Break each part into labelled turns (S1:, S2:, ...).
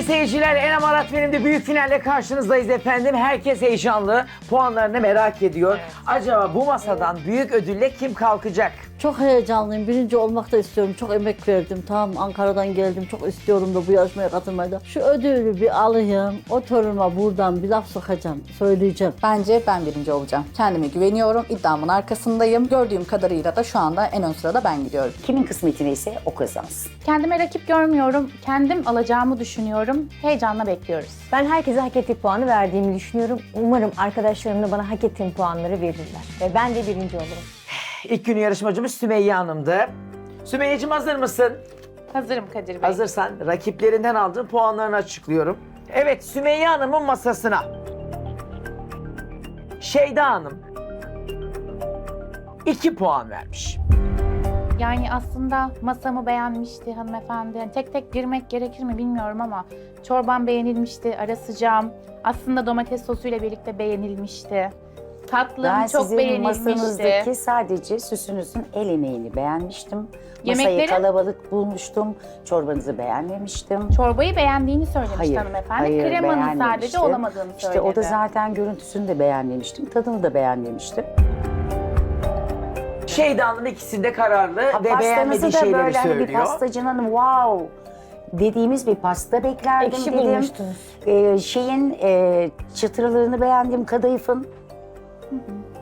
S1: Sevgili seyirciler, Enem Arat benim de büyük finalle karşınızdayız efendim. Herkes heyecanlı, puanlarını merak ediyor. Acaba bu masadan büyük ödülle kim kalkacak?
S2: Çok heyecanlıyım. Birinci olmak da istiyorum. Çok emek verdim. Tamam Ankara'dan geldim. Çok istiyorum da bu yarışmaya katılmayı da. Şu ödülü bir alayım. O torunuma buradan bir laf sokacağım. Söyleyeceğim.
S3: Bence ben birinci olacağım. Kendime güveniyorum. iddiamın arkasındayım. Gördüğüm kadarıyla da şu anda en ön sırada ben gidiyorum.
S4: Kimin kısmeti neyse o kazansın.
S5: Kendime rakip görmüyorum. Kendim alacağımı düşünüyorum. Heyecanla bekliyoruz.
S6: Ben herkese hak ettiği puanı verdiğimi düşünüyorum. Umarım arkadaşlarım da bana hak ettiğim puanları verirler. Ve ben de birinci olurum.
S1: İlk günü yarışmacımız Sümeyye Hanım'dı. Sümeyyeciğim hazır mısın?
S5: Hazırım Kadir Bey.
S1: Hazırsan rakiplerinden aldığın puanlarını açıklıyorum. Evet Sümeyye Hanım'ın masasına. Şeyda Hanım 2 puan vermiş.
S5: Yani aslında masamı beğenmişti hanımefendi. Yani tek tek girmek gerekir mi bilmiyorum ama çorban beğenilmişti, ara sıcağım. Aslında domates sosuyla birlikte beğenilmişti. Tatlım
S4: Ben
S5: çok
S4: sizin
S5: beğenilmişti.
S4: masanızdaki sadece süsünüzün el emeğini beğenmiştim. Masayı
S5: Yemekleri-
S4: kalabalık bulmuştum. Çorbanızı beğenmemiştim.
S5: Çorbayı beğendiğini söylemişti
S4: Hayır,
S5: hanımefendi.
S4: hayır
S5: Kremanın sadece olamadığını söyledi.
S4: İşte o da zaten görüntüsünü de beğenmemiştim. Tadını da beğenmemiştim.
S1: Şeyda Hanım ikisinde kararlı ve
S4: Pastanızı
S1: beğenmediği
S4: da
S1: şeyleri
S4: böyle hani bir
S1: söylüyor.
S4: pastacının wow dediğimiz bir pasta beklerdim
S6: Ekşi
S4: dedim.
S6: bulmuştunuz.
S4: Ee, şeyin e, çıtırlığını beğendim kadayıfın.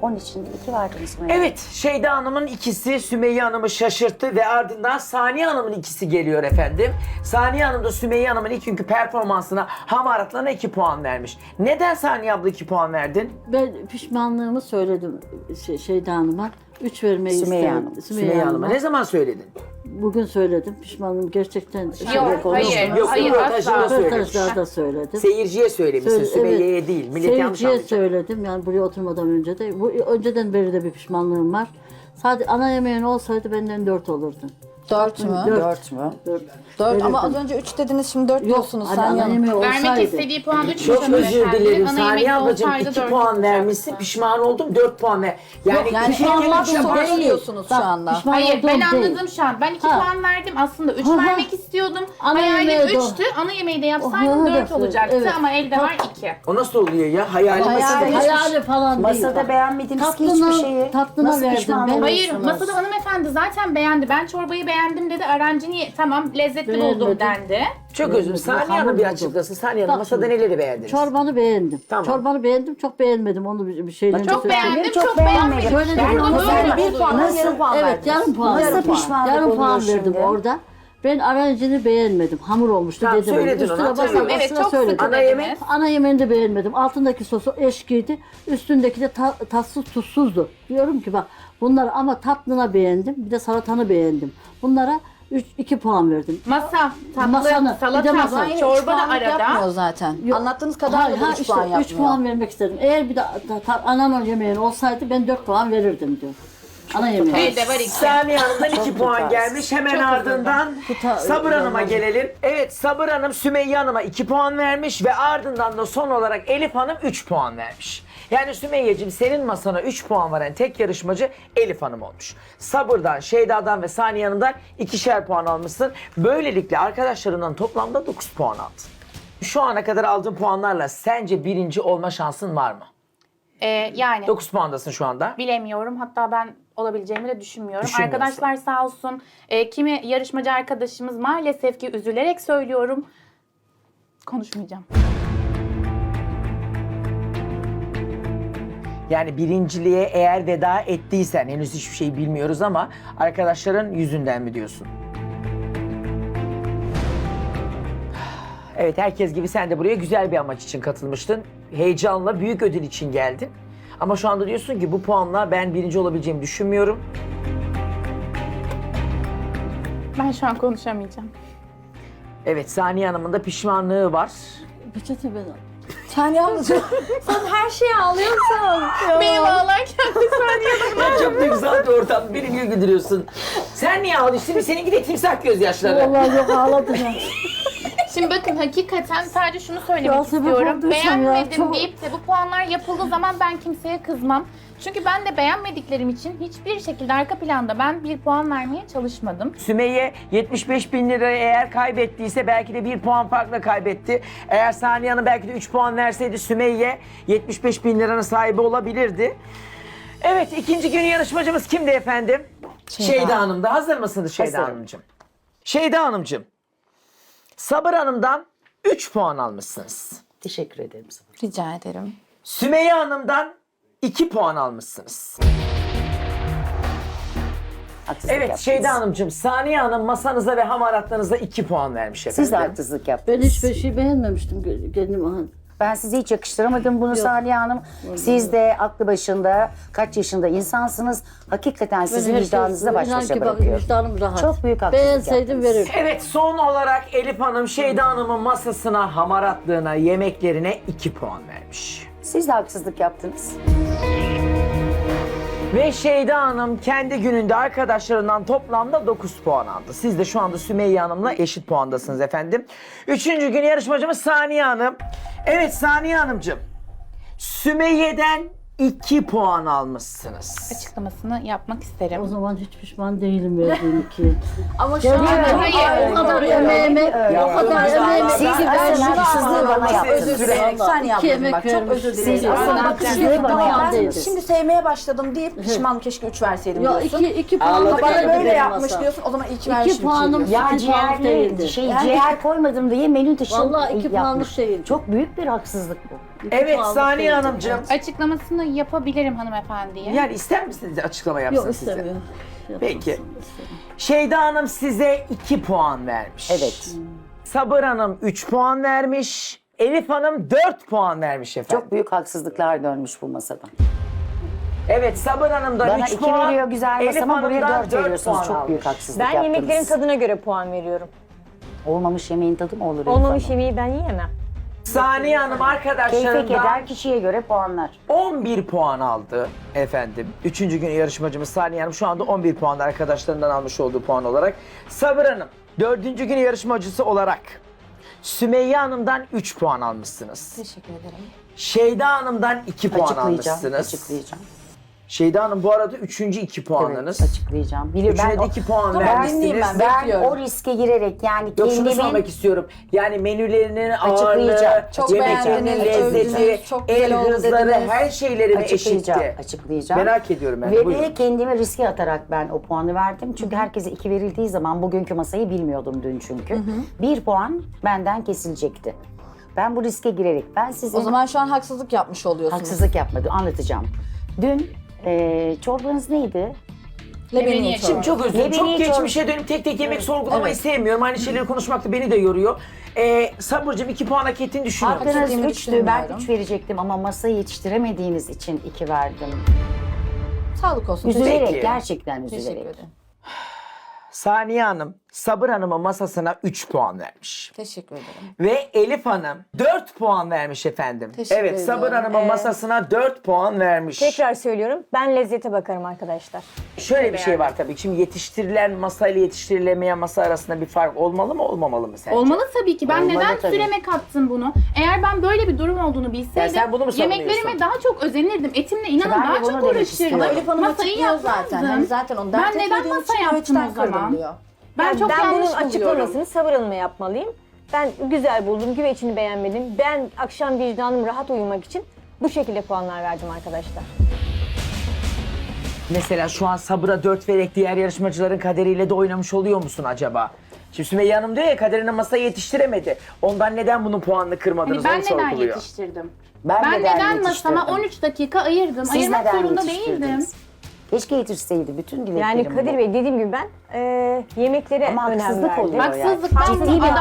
S4: Onun için de iki verdim sana.
S1: Evet, Şeyda Hanım'ın ikisi Sümeyye Hanım'ı şaşırttı ve ardından Saniye Hanım'ın ikisi geliyor efendim. Saniye Hanım da Sümeyye Hanım'ın ilk günkü performansına hamaratlarına 2 puan vermiş. Neden Saniye abla 2 puan verdin?
S2: Ben pişmanlığımı söyledim şey, Şeyda Hanım'a. Üç vermeyi
S4: Sümeyye
S2: istedim.
S4: Hanım.
S1: Sümeyye Hanım'a ne zaman söyledin?
S2: Bugün söyledim. Pişmanlığım gerçekten
S5: Yok, hayır.
S1: Yok,
S5: hayır,
S1: röportajında
S5: asla.
S1: söylemiş.
S2: Röportajlarda söyledim.
S1: Seyirciye söylemişsin,
S2: Söyle-
S1: Sümeyye'ye
S2: evet.
S1: değil. Millet yanlış
S2: Seyirciye
S1: anlayacak.
S2: söyledim yani buraya oturmadan önce de. Bu önceden beri de bir pişmanlığım var. Sadece ana yemeğin olsaydı benden dört olurdu.
S3: Dört mü?
S2: Dört.
S4: Dört mü?
S2: Dört.
S3: Dört ama az önce üç dediniz şimdi dört
S2: Yok,
S3: diyorsunuz sen
S2: yemeği
S5: Vermek
S2: olsaydı.
S5: istediği puan 3
S1: Çok özür dilerim Saniye ablacığım 2 puan vermişsin pişman oldum 4 puan ver. Yani,
S3: Yani
S1: iki
S3: pişman
S1: kere
S3: oldum
S1: üç yaparsın.
S3: değil diyorsunuz şu anda.
S2: pişman
S5: Hayır ben
S2: olduğum değil.
S5: anladım şu an. Ben 2
S2: Ha.
S5: puan verdim aslında 3
S2: Ha, ha.
S5: vermek istiyordum.
S2: Ana
S5: Hayalim
S2: yemeğe de-
S5: 3'tü. Ana yemeği de yapsaydım
S2: ha,
S5: 4
S2: ha.
S5: olacaktı
S2: Evet.
S5: ama elde var 2.
S1: O nasıl oluyor ya? Hayali
S4: Hayali-
S1: masada hiç-
S2: Hayali falan değil.
S4: Masada
S2: bak.
S4: beğenmediniz ki
S2: Tatlına-
S4: hiçbir şeyi.
S2: tatlına verdim
S4: pişman
S2: ben.
S5: Hayır masada hanımefendi zaten beğendi. Ben çorbayı beğendim dedi. Arancini tamam lezzetli buldum
S2: Beğenmedim.
S5: dendi.
S1: Çok özür dilerim. Saniye Hanım bir açıklasın. Saniye Hanım masada neleri beğendiniz?
S2: Çorbanı beğendim.
S1: Tamam.
S2: Çorbanı beğendim, çok beğenmedim. Onu bir, bir şeyle
S5: Çok beğendim,
S4: çok beğenmedim.
S2: Şöyle
S5: Ben
S2: dedim,
S5: böyle
S2: sen
S5: bir puan,
S4: yarım puan
S2: Evet, yarım puan.
S4: Nasıl
S2: verdim.
S4: pişmanlık
S2: Yarım puan
S4: oluyor
S2: verdim
S4: şimdi?
S2: orada. Ben arancını beğenmedim. Hamur olmuştu
S1: Tamam,
S2: dedim.
S1: söyledin
S2: Üstüne
S1: onu,
S2: basa
S1: hatırlıyorum.
S2: basa
S5: Evet çok
S2: söyledim.
S5: sıkı
S1: Ana
S5: dediniz.
S1: yemek?
S2: Ana yemeğini de beğenmedim. Altındaki sosu eşkiydi. Üstündeki de ta- tatsız tuzsuzdu. Diyorum ki bak bunları ama tatlına beğendim. Bir de salatanı beğendim. Bunlara 3 2 puan verdim.
S5: Masa, tatlı,
S2: Masanı, bir de
S5: salata,
S2: masa.
S3: Hayır, üç
S5: çorba da
S3: puanlık
S5: arada.
S3: yapmıyor zaten.
S2: Yok.
S3: Anlattığınız kadar da
S2: ha,
S3: üç
S2: işte
S3: puan
S2: üç
S3: yapmıyor.
S2: puan vermek istedim. Eğer bir de ta, ta, ana yemeğin olsaydı ben 4 puan verirdim diyor. Ana yemeği.
S5: Elde var 2.
S1: Saniye Hanım'dan 2 puan gelmiş. Hemen ardından Sabır Hanım'a gelelim. Evet Sabır Hanım Sümeyye Hanım'a 2 puan vermiş ve ardından da son olarak Elif Hanım 3 puan vermiş. Yani Sümeyye'cim senin masana 3 puan veren tek yarışmacı Elif Hanım olmuş. Sabır'dan, Şeyda'dan ve Saniye Hanım'dan ikişer puan almışsın. Böylelikle arkadaşlarından toplamda 9 puan aldın. Şu ana kadar aldığın puanlarla sence birinci olma şansın var mı?
S5: Ee, yani
S1: 9 puandasın şu anda.
S5: bilemiyorum. Hatta ben olabileceğimi de düşünmüyorum. Arkadaşlar sağ olsun. e, kimi yarışmacı arkadaşımız maalesef ki üzülerek söylüyorum. Konuşmayacağım.
S1: Yani birinciliğe eğer veda ettiysen henüz hiçbir şey bilmiyoruz ama arkadaşların yüzünden mi diyorsun? Evet herkes gibi sen de buraya güzel bir amaç için katılmıştın. Heyecanla büyük ödül için geldin. Ama şu anda diyorsun ki bu puanla ben birinci olabileceğimi düşünmüyorum.
S5: Ben şu an konuşamayacağım.
S1: Evet Saniye Hanım'ın da pişmanlığı var.
S2: Peçete ben
S3: Sen yalnız sen her şeyi ağlıyorsan.
S5: Benim ağlarken bir saniye
S1: Ya çok duygusal bir ortam. Birini güldürüyorsun. Sen niye ağlıyorsun? Seninki de timsah gözyaşları.
S2: Vallahi yok ağladım ya.
S5: Şimdi bakın hakikaten sadece şunu söylemek
S2: Ya sebep
S5: istiyorum.
S2: olduysam ya,
S5: Beğenmedim
S2: çok-
S5: deyip de bu puanlar yapıldığı zaman ben kimseye kızmam. Çünkü ben de beğenmediklerim için hiçbir şekilde arka planda ben bir puan vermeye çalışmadım.
S1: Sümeyye 75 bin lirayı eğer kaybettiyse belki de bir puan farkla kaybetti. Eğer Saniye Hanım belki de 3 puan verseydi Sümeyye 75 bin liranın sahibi olabilirdi. Evet ikinci gün yarışmacımız kimdi efendim? Şeyda, Hanım da hazır mısınız Şeyda
S4: Hazırım.
S1: Hanımcığım? Şeyda Hanımcığım Sabır Hanım'dan 3 puan almışsınız.
S4: Teşekkür ederim sana.
S3: Rica ederim.
S1: Sümeyye Hanım'dan 2 puan almışsınız.
S4: Haksızlık
S1: Evet
S4: yaptınız.
S1: Şeyda Hanımcığım Saniye Hanım masanıza ve hamaratlarınıza 2 puan vermiş efendim.
S4: Siz de haksızlık yaptınız.
S2: Ben hiçbir şey beğenmemiştim ge- kendim.
S4: Ben size hiç yakıştıramadım bunu Saniye Hanım. Siz de aklı başında, kaç yaşında insansınız. Hakikaten sizin
S2: Ben
S4: vicdanınızla baş
S2: inan
S4: başa
S2: ki bak,
S4: bırakıyor.
S2: vicdanım rahat.
S4: Çok büyük haksızlık
S2: Beğenseydim
S4: yaptınız.
S2: verirdim.
S1: Evet son olarak Elif Hanım Şeyda Hanım'ın masasına, hamaratlığına, yemeklerine 2 puan vermiş.
S4: Siz de haksızlık yaptınız.
S1: Ve Şeyda Hanım kendi gününde arkadaşlarından toplamda 9 puan aldı. Siz de şu anda Sümeyye Hanım'la eşit puandasınız efendim. Üçüncü gün yarışmacımız Saniye Hanım. Evet Saniye Hanımcığım. Sümeyye'den 2 puan almışsınız.
S5: Açıklamasını yapmak
S2: O
S5: isterim.
S2: zaman hiç pişman değilim verdiğim iki.
S5: Ama şu an hayır.
S2: o kadar emeğime, o kadar emeğime
S4: Siz
S2: iki ben şunu
S4: haksızlığı bana yaptınız.
S3: Ablacığım
S2: emek
S3: bak çok özür dilerim. Aslında
S4: haksızlığı
S3: şimdi
S4: bana
S3: ben
S4: yaptınız.
S3: şimdi sevmeye başladım deyip pişman keşke 3 verseydim
S2: Ya
S3: diyorsun.
S2: iki, iki puan
S1: Ağladık
S2: bana
S3: böyle yapmış diyorsun o zaman iyi ki
S2: İki
S3: vermişim
S2: puanım-
S3: diyorsun.
S4: Ya
S2: puan
S4: ciğerli,
S2: değildi.
S4: şey, ciğer koymadım diye menü dışı
S2: Vallahi iki
S4: yapmış.
S2: puanlık değildi.
S4: Çok büyük bir haksızlık bu.
S1: Evet Saniye. Hanımcığım.
S5: Açıklamasını yapabilirim hanımefendiye.
S1: Yani ister misiniz açıklama yapsın
S2: Yok
S1: size?
S2: istemiyorum.
S1: Peki. Şeyda Hanım size 2 puan vermiş.
S4: Evet.
S1: Sabır Hanım 3 puan vermiş. Elif Hanım 4 puan vermiş efendim.
S4: Çok büyük haksızlıklar dönmüş bu masada.
S1: Evet Sabır Hanım'dan
S4: Bana
S1: 3
S4: iki
S1: puan.
S4: veriyor güzel
S1: Elif
S4: masama buraya
S1: Hanım'dan
S4: dört
S1: dört
S4: veriyorsunuz.
S1: puan
S4: Çok büyük haksızlık
S6: Ben
S4: yaptınız.
S6: yemeklerin tadına göre puan veriyorum.
S4: Olmamış yemeğin tadı mı olur? Elif
S6: Olmamış
S4: Hanım?
S6: yemeği ben yiyemem.
S1: Saniye Hanım
S4: Keyfek
S1: arkadaşlarından
S4: eder kişiye göre puanlar.
S1: 11 puan aldı efendim. Üçüncü gün yarışmacımız Saniye Hanım şu anda 11 puan arkadaşlarından almış olduğu puan olarak. Sabır Hanım dördüncü gün yarışmacısı olarak Sümeyye Hanım'dan 3 puan almışsınız.
S3: Teşekkür ederim.
S1: Şeyda Hanım'dan 2 puan
S4: Açıklayacağım.
S1: almışsınız.
S4: Açıklayacağım.
S1: Şeyda Hanım bu arada üçüncü 2 puanınız.
S4: Evet, açıklayacağım. Bilir,
S1: Üçüne de
S4: o-
S1: 2 puan
S3: Tamam, dinleyeyim
S1: vermişsiniz.
S3: ben.
S4: ben
S3: Bekliyorum.
S4: o riske girerek yani
S1: Yok şunu
S4: kendimin
S1: sormak istiyorum. Yani menülerinin ağırlığı,
S4: Açıklayacağım.
S3: Çok
S1: yemeklerinin
S3: beğendiniz,
S1: lezzeti,
S3: övdünüz, çok güzel
S1: el
S3: oldu
S1: hızları
S3: dediniz.
S1: her şeyleri mi
S4: açıklayacağım.
S1: eşitti?
S4: Açıklayacağım.
S1: Merak ediyorum ben de.
S4: Ve
S1: Buyurun.
S4: de kendimi riske atarak ben o puanı verdim. Çünkü herkese iki verildiği zaman bugünkü masayı bilmiyordum dün çünkü. Bir puan benden kesilecekti. Ben bu riske girerek ben sizin
S3: O zaman şu an haksızlık yapmış oluyorsunuz.
S4: haksızlık yapmadım anlatacağım. Dün e, çorbanız neydi?
S3: Lebeniye
S5: Şimdi
S1: Şimdi çok özür dilerim. Çok
S4: Lebeniye
S1: geçmişe dönüp tek tek yemek sorgulamayı sevmiyorum. Aynı şeyleri konuşmak da beni de yoruyor. Ee, Sabırcığım iki puan hak ettiğini düşünüyorum.
S3: Hak
S4: Hakkınız üçtü. Ben
S3: düşünmüyorum.
S4: üç verecektim ama masayı yetiştiremediğiniz için iki verdim.
S3: Sağlık olsun.
S4: Üzülerek
S1: Peki.
S4: gerçekten
S3: Teşekkür
S4: üzülerek.
S3: ederim.
S1: Saniye Hanım, Sabır Hanım'ın masasına 3 puan vermiş.
S3: Teşekkür ederim.
S1: Ve Elif Hanım 4 puan vermiş efendim.
S3: Teşekkür
S1: evet, Sabır
S3: ediyorum.
S1: Hanım'ın masasına 4 puan vermiş.
S6: Tekrar söylüyorum. Ben lezzete bakarım arkadaşlar.
S1: Şöyle bir şey var tabii ki. Şimdi yetiştirilen masa ile yetiştirilemeyen masa arasında bir fark olmalı mı, olmamalı mı sence?
S5: Olmalı tabii ki. Ben
S4: Olmalı
S5: neden
S4: tabii.
S5: süreme kattım bunu? Eğer ben böyle bir durum olduğunu bilseydim
S1: Ya sen bunu mu savunuyorsun?
S5: yemeklerime daha çok özenirdim. Etimle inanın
S4: Ben de
S5: daha
S4: bunu
S5: çok
S4: demek
S5: uğraşırdım.
S3: Ama Elif Hanım
S5: Masayı
S3: açıklıyor zaten. Hani zaten onu
S5: Ben
S3: dert
S5: neden
S3: etmediğim
S5: masa
S3: için
S5: yaptım o zaman?
S3: kırdım diyor.
S5: Ben
S6: Yani
S5: çok
S6: ben
S5: yanlış
S6: bunun
S5: buluyorum.
S6: açıklamasını Sabır Hanım'a yapmalıyım. Ben güzel buldum, güvecini beğenmedim. Ben akşam vicdanım rahat uyumak için bu şekilde puanlar verdim arkadaşlar.
S1: Mesela şu an Sabır'a 4 vererek diğer yarışmacıların kaderiyle de oynamış oluyor musun acaba? Şimdi Sümeyye Hanım diyor ya kaderine masayı yetiştiremedi. Ondan neden bunun puanını kırmadınız
S5: Hani ben
S1: onu
S5: neden
S1: sorguluyor.
S5: yetiştirdim?
S4: Ben,
S5: Ben neden
S4: yetiştirdim?
S5: masama 13 dakika ayırdım?
S4: Siz
S5: Ayırmak
S4: neden
S5: zorunda
S4: yetiştirdiniz?
S5: değildim.
S4: Keşke yetişseydi bütün dileklerim
S6: Yani Kadir
S4: bu.
S6: Bey dediğim gibi ben e, yemeklere
S4: Ama
S6: önem
S4: haksızlık
S6: verdim.
S4: oluyor. Ciddi
S5: sonra
S4: bir haksızlık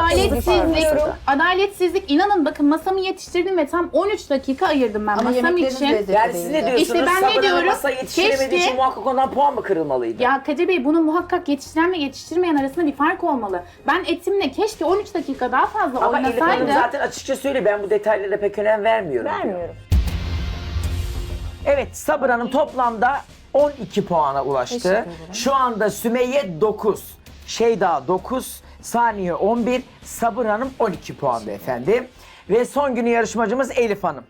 S5: adaletsizlik,
S4: var
S5: adaletsizlik inanın bakın masamı yetiştirdim ve tam 13 dakika ayırdım ben
S3: Ama
S5: masam için.
S3: lezzetli
S1: Yani siz ne
S3: değildi.
S1: diyorsunuz?
S5: İşte ben ne
S1: Sabır
S5: diyorum?
S1: masayı yetiştiremediği
S5: Keşke-
S1: için muhakkak ondan puan mı kırılmalıydı?
S5: Ya Kadir Bey bunun muhakkak yetiştiren ve yetiştirmeyen arasında bir fark olmalı. Ben etimle keşke 13 dakika daha fazla
S1: Ama Elif Hanım
S5: oynasaydım.
S1: zaten açıkça söylüyor. Ben bu detaylara pek önem vermiyorum. diyor.
S6: Vermiyorum.
S1: Evet Sabır Hanım toplamda 12 puana ulaştı. Şu anda Sümeyye 9, Şeyda 9, Saniye 11, Sabır Hanım 12 puanda efendim. Ve son günü yarışmacımız Elif Hanım.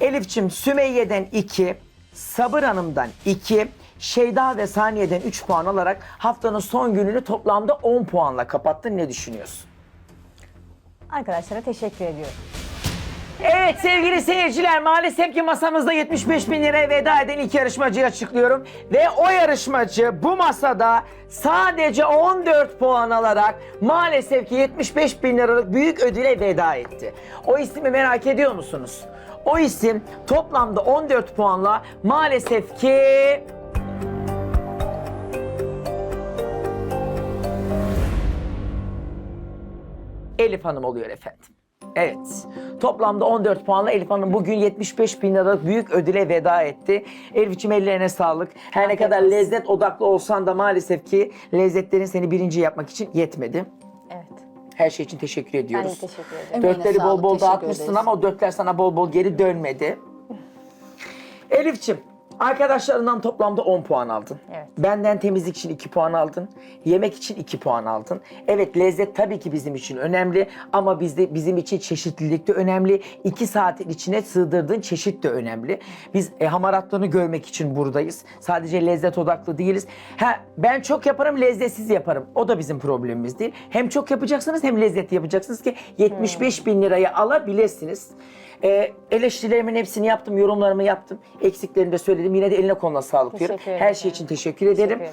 S1: Elifçim Sümeyye'den 2, Sabır Hanım'dan 2, Şeyda ve Saniye'den 3 puan alarak haftanın son gününü toplamda 10 puanla kapattın. Ne düşünüyorsun?
S6: Arkadaşlara teşekkür ediyorum.
S1: Evet sevgili seyirciler maalesef ki masamızda 75 bin liraya veda eden iki yarışmacıyı açıklıyorum. Ve o yarışmacı bu masada sadece 14 puan alarak maalesef ki 75 bin liralık büyük ödüle veda etti. O ismi merak ediyor musunuz? O isim toplamda 14 puanla maalesef ki Elif Hanım oluyor efendim. Evet. Toplamda 14 puanla Elif Hanım bugün 75 bin liralık büyük ödüle veda etti. Elif'ciğim ellerine sağlık. Her ne kadar lezzet odaklı olsan da maalesef ki lezzetlerin seni birinci yapmak için yetmedi.
S6: Evet.
S1: Her şey için teşekkür
S6: Ben de
S1: ediyoruz.
S6: teşekkür ederim.
S3: Emeğine
S1: Dörtleri bol
S3: sağlık,
S1: bol
S3: teşekkür
S1: dağıtmışsın
S3: ederiz.
S1: ama o dörtler sana bol bol geri dönmedi. Elif'ciğim arkadaşlarından toplamda 10 puan aldın.
S6: Evet.
S1: Benden temizlik için 2 puan aldın. Yemek için 2 puan aldın. Evet lezzet tabii ki bizim için önemli ama bizde bizim için çeşitlilik de önemli. 2 saatin içine sığdırdığın çeşit de önemli. Biz e, hamaratlığını görmek için buradayız. Sadece lezzet odaklı değiliz. Ha, ben çok yaparım lezzetsiz yaparım. O da bizim problemimiz değil. Hem çok yapacaksınız hem lezzetli yapacaksınız ki 75 bin lirayı alabilirsiniz. Ee, eleştirilerimin hepsini yaptım, yorumlarımı yaptım. Eksiklerini de söyledim. Yine de eline koluna sağlık diyorum.
S6: Teşekkür
S1: Her
S6: ederim.
S1: şey için teşekkür ederim.
S6: ederim.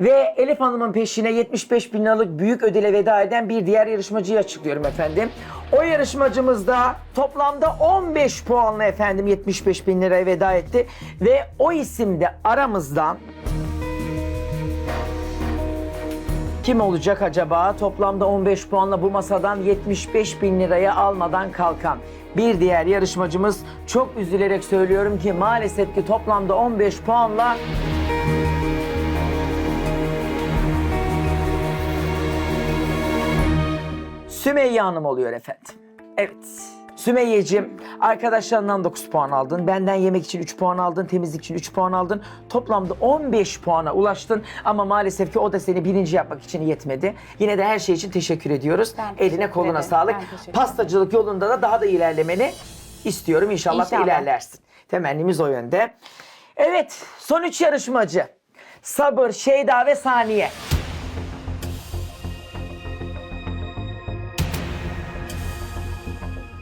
S1: Ve Elif Hanım'ın peşine 75 bin liralık büyük ödüle veda eden bir diğer yarışmacıyı açıklıyorum efendim. O yarışmacımız da toplamda 15 puanla efendim 75 bin liraya veda etti. Ve o isim de aramızdan kim olacak acaba? Toplamda 15 puanla bu masadan 75 bin liraya almadan kalkan. Bir diğer yarışmacımız çok üzülerek söylüyorum ki maalesef ki toplamda 15 puanla Sümeyye Hanım oluyor efendim. Evet. Sümeyye'cim arkadaşlarından 9 puan aldın. Benden yemek için 3 puan aldın. Temizlik için 3 puan aldın. Toplamda 15 puana ulaştın. Ama maalesef ki o da seni birinci yapmak için yetmedi. Yine de her şey için teşekkür ediyoruz.
S5: Ben teşekkür
S1: Eline koluna
S5: ederim.
S1: sağlık.
S5: Ben teşekkür ederim.
S1: Pastacılık yolunda da daha da ilerlemeni istiyorum. İnşallah,
S5: İnşallah.
S1: da ilerlersin. Temennimiz o yönde. Evet son 3 yarışmacı. Sabır, Şeyda ve Saniye.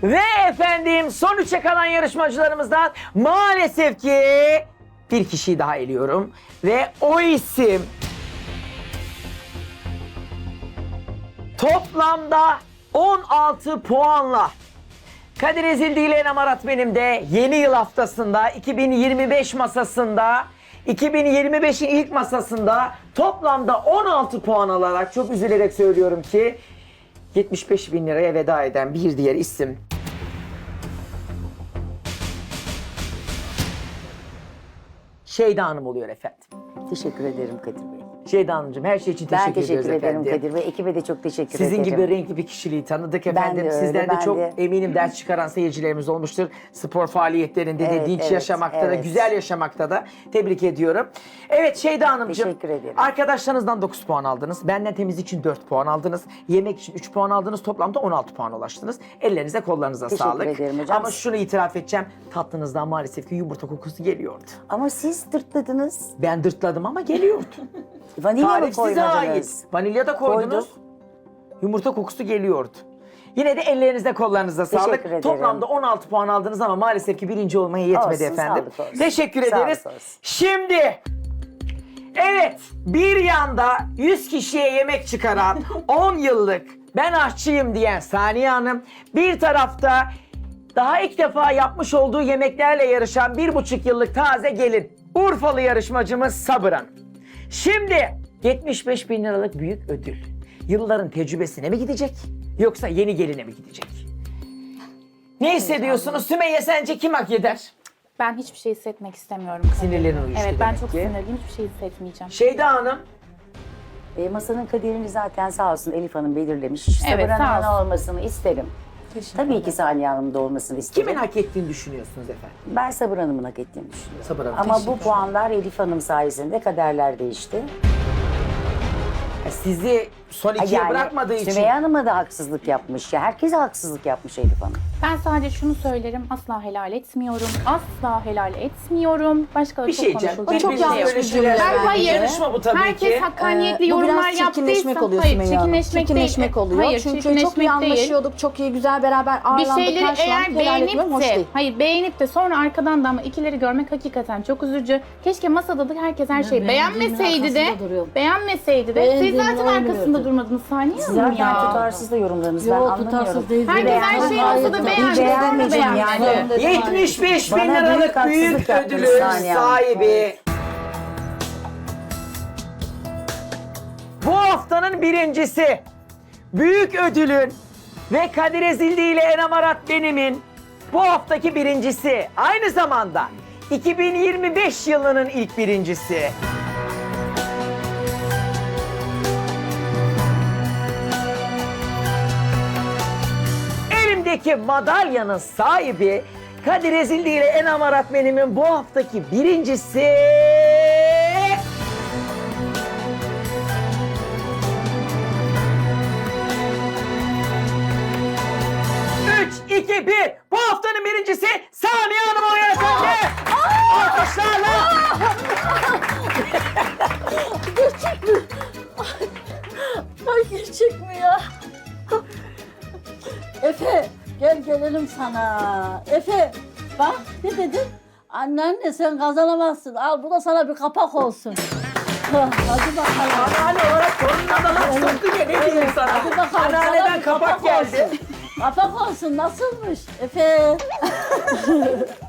S1: Ve efendim son üçe kalan yarışmacılarımızdan maalesef ki bir kişiyi daha eliyorum. Ve o isim toplamda 16 puanla Kadir Ezildi ile Enem Arat benim de yeni yıl haftasında 2025 masasında 2025'in ilk masasında toplamda 16 puan alarak çok üzülerek söylüyorum ki 75 bin liraya veda eden bir diğer isim Şeyda Hanım oluyor efendim.
S4: Teşekkür ederim Kadir Bey.
S1: Şeyda Hanımcığım her şey için
S4: Ben
S1: teşekkür,
S4: teşekkür
S1: ediyoruz
S4: ederim
S1: efendim.
S4: Kadir Bey. Ekibe de çok teşekkür
S1: Sizin
S4: ederim.
S1: gibi renkli bir kişiliği tanıdık
S4: Ben
S1: efendim.
S4: de öyle,
S1: Sizden de
S4: ben
S1: çok
S4: de.
S1: eminim ders çıkaran seyircilerimiz olmuştur. Spor faaliyetlerinde de
S4: Evet,
S1: dinç
S4: evet,
S1: yaşamakta da
S4: evet.
S1: güzel yaşamakta da tebrik ediyorum. Evet Şeyda Hanımcığım.
S4: Teşekkür ederim.
S1: Arkadaşlarınızdan 9 puan aldınız. Benden temizlik için 4 puan aldınız. Yemek için 3 puan aldınız. Toplamda 16 puan ulaştınız. Ellerinize kollarınıza
S4: Teşekkür
S1: sağlık.
S4: ederim hocam.
S1: Ama şunu itiraf edeceğim. Tatlınızdan maalesef ki yumurta kokusu geliyordu.
S4: Ama siz tırtladınız.
S1: Ben dırtladım ama geliyordu.
S4: Vanilya mı
S1: Tarif size ait.
S4: koymadınız?
S1: Vanilya da koydunuz. Yumurta kokusu geliyordu. Yine de ellerinize kollarınıza sağlık.
S4: Teşekkür ederim.
S1: Toplamda 16 puan aldınız ama maalesef ki birinci olmaya yetmedi
S4: Olsun,
S1: efendim.
S4: sağlık olsun.
S1: Teşekkür
S4: Sağlık
S1: ederiz.
S4: olsun.
S1: Şimdi evet bir yanda 100 kişiye yemek çıkaran 10 yıllık ben aşçıyım diyen Saniye Hanım bir tarafta daha ilk defa yapmış olduğu yemeklerle yarışan bir buçuk yıllık taze gelin Urfalı yarışmacımız Sabır Hanım. Şimdi 75 bin liralık büyük ödül. Yılların tecrübesine mi gidecek yoksa yeni geline mi gidecek? Ne hissediyorsunuz? Sümeyye sence kim hak eder?
S5: Ben hiçbir şey hissetmek istemiyorum.
S1: Sinirlerin uyuştu
S5: Evet ben
S1: demek
S5: çok
S1: ki.
S5: sinirliyim. Hiçbir şey hissetmeyeceğim.
S1: Şeyda Hanım
S4: E, masanın kaderini zaten sağ olsun Elif Hanım belirlemiş.
S5: Evet,
S4: Sabır
S5: sağ
S4: Hanım'ın
S5: olsun.
S4: olmasını isterim. Tabii ki Saniye Hanım'da olmasını isterim.
S1: kimin hak ettiğini düşünüyorsunuz efendim?
S4: Ben Sabır Hanım'ın hak ettiğini düşünüyorum.
S1: Sabır Hanım,
S4: Ama bu puanlar Elif Hanım sayesinde kaderler değişti.
S1: Ya sizi son ikiye bırakmadığı için.
S4: Sümeyye Hanım'a da haksızlık yapmış. Ya herkese haksızlık yapmış Elif Hanım.
S5: Ben sadece şunu söylerim. Asla helal etmiyorum. Asla helal etmiyorum. Başka
S1: bir
S5: çok
S1: şey diyeceğim.
S5: konuşulacak.
S3: çok
S1: Birbirinize
S3: yanlış
S1: öyle
S3: bir cümle
S1: şeyler-
S3: bence.
S5: hayır.
S1: Yarışma bu tabii
S5: Herkes
S1: ki.
S5: hakkaniyetli
S3: Ee, bu
S5: yorumlar
S3: biraz çirkinleşmek
S5: yaptıysa,
S3: oluyor
S5: hayır,
S3: Sümeyye Hanım.
S5: çirkinleşmek,
S3: Çirkinleşmek
S5: değil.
S3: oluyor.
S5: Hayır,
S3: Çünkü çok iyi
S5: çirkinleşmek değil.
S3: anlaşıyorduk, çok iyi güzel beraber
S5: Bir
S3: ağırlandık,
S5: şeyleri
S3: karşılandık.
S5: eğer
S3: Helal
S5: beğenip
S3: hoş
S5: de,
S3: değil.
S5: hayır beğenip de sonra arkadan da ama ikileri görmek hakikaten çok üzücü. Keşke masada da herkes her şeyi beğenmeseydi de,
S2: arkasında
S5: beğenmeseydi de. Siz
S2: Beğendiğimin
S5: zaten arkasında durmadınız saniye
S4: Zaten
S5: Hanım ya.
S4: tutarsız da yorumlarınız ben
S2: Yok
S4: anlamıyorum.
S2: tutarsız değil.
S5: Herkes her şeyi masada beğendi.
S4: beğenmedim
S5: beğendi.
S4: yani.
S1: 75 bin
S4: Bana büyük
S1: liralık
S4: haksızlık
S1: büyük
S4: yaptınız
S1: ödülün
S4: Hanım.
S1: sahibi. Bu haftanın birincisi. Büyük ödülün ve Kadir Ezildi ile Enem Arat Benim'in bu haftaki birincisi. Aynı zamanda 2025 yılının ilk birincisi. Elimdeki madalyanın sahibi Kadir Ezildi ile Enem Arat Benim'in bu haftaki birincisi... Üç, iki, bir. Bu haftanın birincisi Saniye Hanım Oya Efendi. Alkışlarla.
S2: Ay gerçek mi ya? Efe gel gelelim sana. Efe bak ne dedin? Anneanne sen kazanamazsın. Al bu da sana bir kapak olsun. Hadi bakalım.
S1: Anneanne olarak torununa da laf soktu ya ne diyeyim sana.
S2: Hadi bakalım. sana
S1: Anneanneden
S2: bir
S1: kapak geldi.
S2: olsun. Kapak olsun nasılmış? Efe.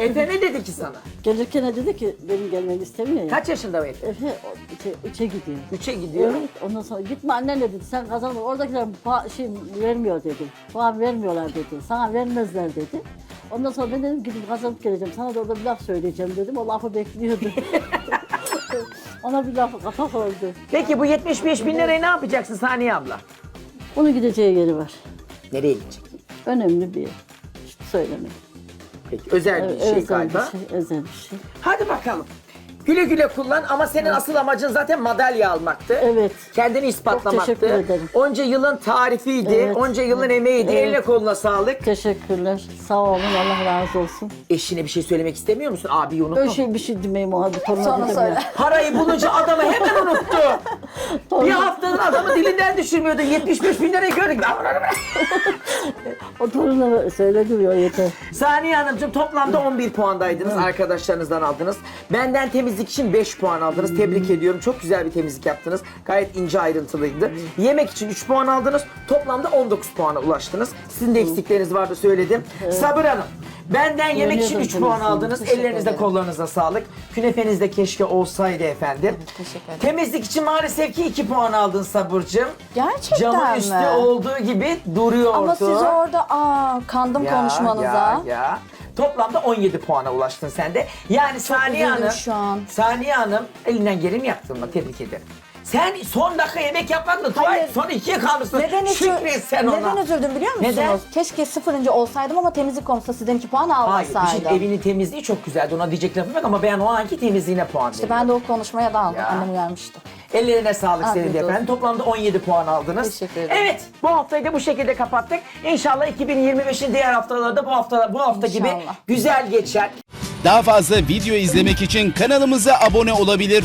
S1: Efe ne dedi ki sana?
S2: Gelirken de dedi ki benim gelmemi istemiyor ya.
S1: Kaç yaşında bu Efe?
S2: Efe o, üçe, üçe gidiyor.
S1: Üçe gidiyor.
S2: Evet, ondan sonra gitme anne dedi, sen kazanma. Oradakiler pa- şey vermiyor dedi. Puan vermiyorlar dedi. Sana vermezler dedi. Ondan sonra ben dedim gidip kazanıp geleceğim. Sana da orada bir laf söyleyeceğim dedim. O lafı bekliyordu. Ona bir laf kapak oldu.
S1: Peki bu 75 bin lirayı ne yapacaksın Saniye abla?
S2: Onun gideceği yeri var.
S1: Nereye gidecek?
S2: Önemli bir yer. İşte söylemek.
S1: Peki özel bir şey
S2: özel
S1: galiba.
S2: bir şey, özel bir şey.
S1: Hadi bakalım. Güle güle kullan ama senin asıl amacın zaten madalya almaktı.
S2: Evet.
S1: Kendini ispatlamaktı.
S2: teşekkür ederim.
S1: Onca yılın tarifiydi,
S2: Evet.
S1: onca yılın emeğiydi.
S2: Evet.
S1: Eline koluna sağlık.
S2: Teşekkürler. Sağ olun. Allah razı olsun.
S1: Eşine bir şey söylemek istemiyor musun? Abiyi unutma.
S2: Öyle şey bir şey demeyeyim o hadi. Toruna
S3: Sonra söyle.
S1: Parayı bulunca adamı hemen unuttu. bir haftanın adamı dilinden düşürmüyordu. 75 bin lirayı gördük.
S2: O toruna söyledim ya yeter.
S1: Saniye Hanımcığım toplamda 11 puandaydınız. Arkadaşlarınızdan aldınız. Benden temizlik için 5 puan aldınız. Tebrik ediyorum. Çok güzel bir temizlik yaptınız. Gayet ince ayrıntılıydı. Yemek için 3 puan aldınız. Toplamda 19 puana ulaştınız. Sizin de eksikleriniz vardı söyledim. Sabır Hanım. Benden yemek için
S2: Yemeğe
S1: 3
S2: de
S1: puan aldınız.
S2: Teşekkür ederim.
S1: kollarınıza sağlık. Künefeniz de keşke olsaydı efendim.
S3: Teşekkür ederim.
S1: Temizlik için maalesef ki 2 puan aldın Sabırcığım.
S3: Gerçekten
S1: Camın
S3: mi?
S1: üstü olduğu gibi duruyordu.
S3: Ama siz orada aa kandım
S1: Ya,
S3: konuşmanıza.
S1: Ya, ya. Toplamda 17 puana ulaştın sen de. Yani Saniye
S3: üzüldüm
S1: Hanım,
S3: şu an.
S1: Saniye Hanım elinden geleni yaptın mı? Tebrik ederim. Sen son dakika yemek yapmakla dua
S3: Hayır.
S1: son ikiye kalmışsın.
S3: Neden, üzü-
S1: Şükret sen ona.
S3: neden üzüldüm biliyor musunuz?
S1: Neden?
S3: Keşke sıfırıncı olsaydım ama temizlik konusunda sizden iki puan
S1: Hayır,
S3: almasaydım.
S1: şey, evinin temizliği çok güzeldi. Ona diyecek lafım yok ama ben o anki temizliğine puan
S3: İşte
S1: veriyorum.
S3: ben de o konuşmaya daldım.
S1: Ya.
S3: Annem uyarmıştı.
S1: Ellerine sağlık
S3: Afiyet
S1: senin de
S3: olsun.
S1: efendim. Toplamda 17 puan aldınız.
S3: Teşekkür ederim.
S1: Evet, bu haftayı da bu şekilde kapattık. İnşallah 2025'in diğer haftalarda bu hafta bu hafta gibi
S3: İnşallah.
S1: güzel geçer.
S7: Daha fazla video izlemek için kanalımıza abone olabilir.